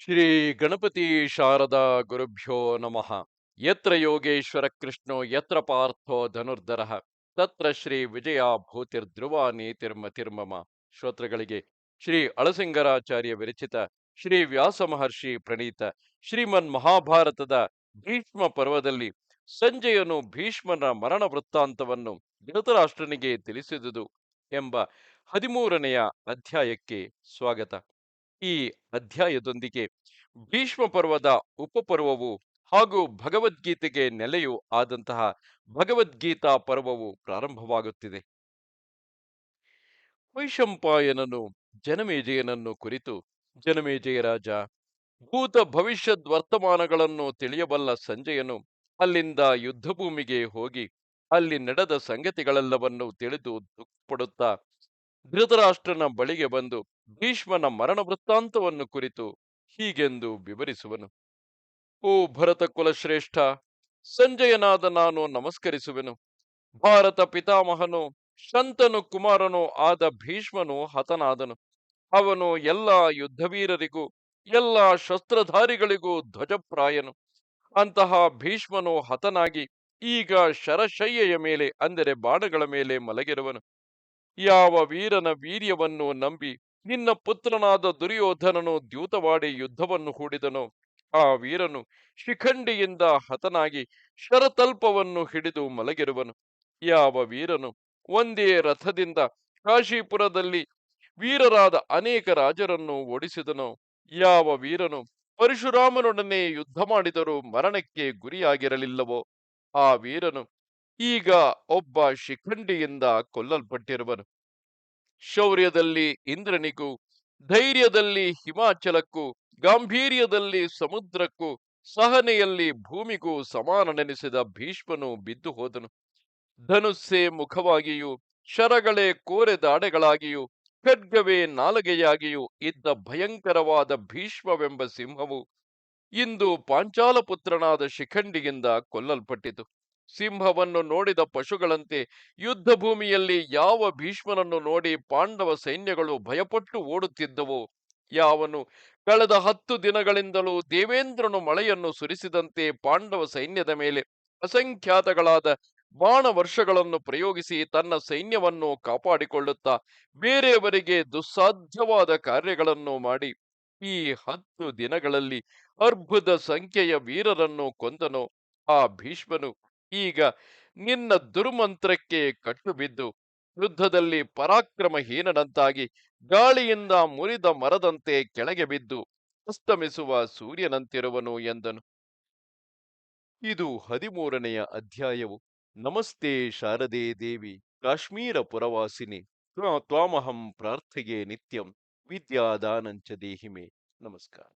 ಶ್ರೀ ಗಣಪತಿ ಶಾರದಾ ಗುರುಭ್ಯೋ ನಮಃ. ಯತ್ರ ಯೋಗೇಶ್ವರ ಕೃಷ್ಣೋ, ಯತ್ರ ಪಾರ್ಥೋ ಧನುರ್ಧರ. ತತ್ರ ಶ್ರೀ ವಿಜಯ ಭೂತಿರ್ಧ್ರುವ ನೀತಿರ್ಮತಿರ್ಮಮ ಶ್ರೋತೃಗಳಿಗೆ ಶ್ರೀ ಅಳಸಿಂಗರಾಚಾರ್ಯ ವಿರಚಿತ ಶ್ರೀ ವ್ಯಾಸ ಮಹರ್ಷಿ ಪ್ರಣೀತ ಶ್ರೀಮನ್ ಮಹಾಭಾರತದ ಭೀಷ್ಮ ಪರ್ವದಲ್ಲಿ ಸಂಜೆಯನು ಭೀಷ್ಮನ ಮರಣ ವೃತ್ತಾಂತವನ್ನು ಧೃತರಾಷ್ಟ್ರನಿಗೆ ತಿಳಿಸಿದುದು ಎಂಬ ಹದಿಮೂರನೆಯ ಅಧ್ಯಾಯಕ್ಕೆ ಸ್ವಾಗತ. ಈ ಅಧ್ಯಾಯದೊಂದಿಗೆ ಭೀಷ್ಮ ಪರ್ವದ ಉಪಪರ್ವವು ಹಾಗೂ ಭಗವದ್ಗೀತೆಗೆ ನೆಲೆಯೂ ಆದಂತಹ ಭಗವದ್ಗೀತಾ ಪರ್ವವು ಪ್ರಾರಂಭವಾಗುತ್ತಿದೆ. ವೈಶಂಪಾಯನನು ಜನಮೇಜಯನನ್ನು ಕುರಿತು, ಜನಮೇಜಯ ರಾಜ, ಭೂತ ಭವಿಷ್ಯದ್ ವರ್ತಮಾನಗಳನ್ನು ತಿಳಿಯಬಲ್ಲ ಸಂಜಯನು ಅಲ್ಲಿಂದ ಯುದ್ಧಭೂಮಿಗೆ ಹೋಗಿ ಅಲ್ಲಿ ನಡೆದ ಸಂಗತಿಗಳೆಲ್ಲವನ್ನು ತಿಳಿದು ದುಃಖಪಡುತ್ತಾ ಧೃತರಾಷ್ಟ್ರನ ಬಳಿಗೆ ಬಂದು ಭೀಷ್ಮನ ಮರಣ ವೃತ್ತಾಂತವನ್ನು ಕುರಿತು ಹೀಗೆಂದು ವಿವರಿಸುವನು. ಓ ಭರತ ಕುಲಶ್ರೇಷ್ಠ, ಸಂಜಯನಾದ ನಾನು ನಮಸ್ಕರಿಸುವೆನು. ಭಾರತ ಪಿತಾಮಹನು, ಶಂತನು ಕುಮಾರನು ಆದ ಭೀಷ್ಮನು ಹತನಾದನು. ಅವನು ಎಲ್ಲ ಯುದ್ಧವೀರರಿಗೂ, ಎಲ್ಲ ಶಸ್ತ್ರಧಾರಿಗಳಿಗೂ ಧ್ವಜಪ್ರಾಯನು. ಅಂತಹ ಭೀಷ್ಮನು ಹತನಾಗಿ ಈಗ ಶರಶಯ್ಯೆಯ ಮೇಲೆ, ಅಂದರೆ ಬಾಣಗಳ ಮೇಲೆ ಮಲಗಿರುವನು. ಯಾವ ವೀರನ ವೀರ್ಯವನ್ನು ನಂಬಿ ನಿನ್ನ ಪುತ್ರನಾದ ದುರ್ಯೋಧನನು ದ್ಯೂತವಾಡಿ ಯುದ್ಧವನ್ನು ಹೂಡಿದನು. ಆ ವೀರನು ಶಿಖಂಡಿಯಿಂದ ಹತನಾಗಿ ಶರತಲ್ಪವನ್ನು ಹಿಡಿದು ಮಲಗಿರುವನು. ಯಾವ ವೀರನು ಒಂದೇ ರಥದಿಂದ ಕಾಶೀಪುರದಲ್ಲಿ ವೀರರಾದ ಅನೇಕ ರಾಜರನ್ನು ಓಡಿಸಿದನು. ಯಾವ ವೀರನು ಪರಶುರಾಮನೊಡನೆ ಯುದ್ಧ ಮಾಡಿದರೂ ಮರಣಕ್ಕೆ ಗುರಿಯಾಗಿರಲಿಲ್ಲವೋ. ಆ ವೀರನು ಈಗ ಒಬ್ಬ ಶಿಖಂಡಿಯಿಂದ ಕೊಲ್ಲಲ್ಪಟ್ಟಿರುವನು ಶೌರ್ಯದಲ್ಲಿ ಇಂದ್ರನಿಗೂ, ಧೈರ್ಯದಲ್ಲಿ ಹಿಮಾಚಲಕ್ಕೂ, ಗಾಂಭೀರ್ಯದಲ್ಲಿ ಸಮುದ್ರಕ್ಕೂ, ಸಹನೆಯಲ್ಲಿ ಭೂಮಿಗೂ ಸಮಾನನೆನಿಸಿದ ಭೀಷ್ಮನು ಬಿದ್ದು ಹೋದನು. ಧನುಸ್ಸೇ ಮುಖವಾಗಿಯೂ, ಶರಗಳೇ ಕೋರೆ ದಾಡೆಗಳಾಗಿಯೂ, ಖಡ್ಗವೇ ನಾಲಗೆಯಾಗಿಯೂ ಇದ್ದ ಭಯಂಕರವಾದ ಭೀಷ್ಮವೆಂಬ ಸಿಂಹವು ಇಂದು ಪಾಂಚಾಲಪುತ್ರನಾದ ಶಿಖಂಡಿಯಿಂದ ಕೊಲ್ಲಲ್ಪಟ್ಟಿತು. ಸಿಂಹವನ್ನು ನೋಡಿದ ಪಶುಗಳಂತೆ ಯುದ್ಧ ಭೂಮಿಯಲ್ಲಿ ಯಾವ ಭೀಷ್ಮನನ್ನು ನೋಡಿ ಪಾಂಡವ ಸೈನ್ಯಗಳು ಭಯಪಟ್ಟು ಓಡುತ್ತಿದ್ದವು. ಯಾವನು ಕಳೆದ ಹತ್ತು ದಿನಗಳಿಂದಲೂ ದೇವೇಂದ್ರನು ಮಳೆಯನ್ನು ಸುರಿಸಿದಂತೆ ಪಾಂಡವ ಸೈನ್ಯದ ಮೇಲೆ ಅಸಂಖ್ಯಾತಗಳಾದ ಬಾಣ ವರ್ಷಗಳನ್ನು ಪ್ರಯೋಗಿಸಿ ತನ್ನ ಸೈನ್ಯವನ್ನು ಕಾಪಾಡಿಕೊಳ್ಳುತ್ತಾ ಬೇರೆಯವರಿಗೆ ದುಸ್ಸಾಧ್ಯವಾದ ಕಾರ್ಯಗಳನ್ನು ಮಾಡಿ. ಈ ಹತ್ತು ದಿನಗಳಲ್ಲಿ ಅರ್ಬುದ ಸಂಖ್ಯೆಯ ವೀರರನ್ನು ಕೊಂದನು. ಆ ಭೀಷ್ಮನು ಈಗ ನಿನ್ನ ದುರ್ಮಂತ್ರಕ್ಕೆ ಕಟ್ಟುಬಿದ್ದು ಯುದ್ಧದಲ್ಲಿ ಪರಾಕ್ರಮಹೀನನಂತಾಗಿ ಗಾಳಿಯಿಂದ ಮುರಿದ ಮರದಂತೆ ಕೆಳಗೆ ಬಿದ್ದು ಅಸ್ತಮಿಸುವ ಸೂರ್ಯನಂತಿರುವನು ಎಂದನು. ಇದು ಹದಿಮೂರನೆಯ ಅಧ್ಯಾಯವು. ನಮಸ್ತೆ ಶಾರದೆ ದೇವಿ. ಕಾಶ್ಮೀರ ಪುರವಾಸಿನಿ. ತ್ವಾ- ತ್ವಾಮಹಂ ಪ್ರಾರ್ಥಿಗೆ ನಿತ್ಯಂ. ವಿದ್ಯಾದಾನಂಚ ದೇಹಿಮೆ. ನಮಸ್ಕಾರ.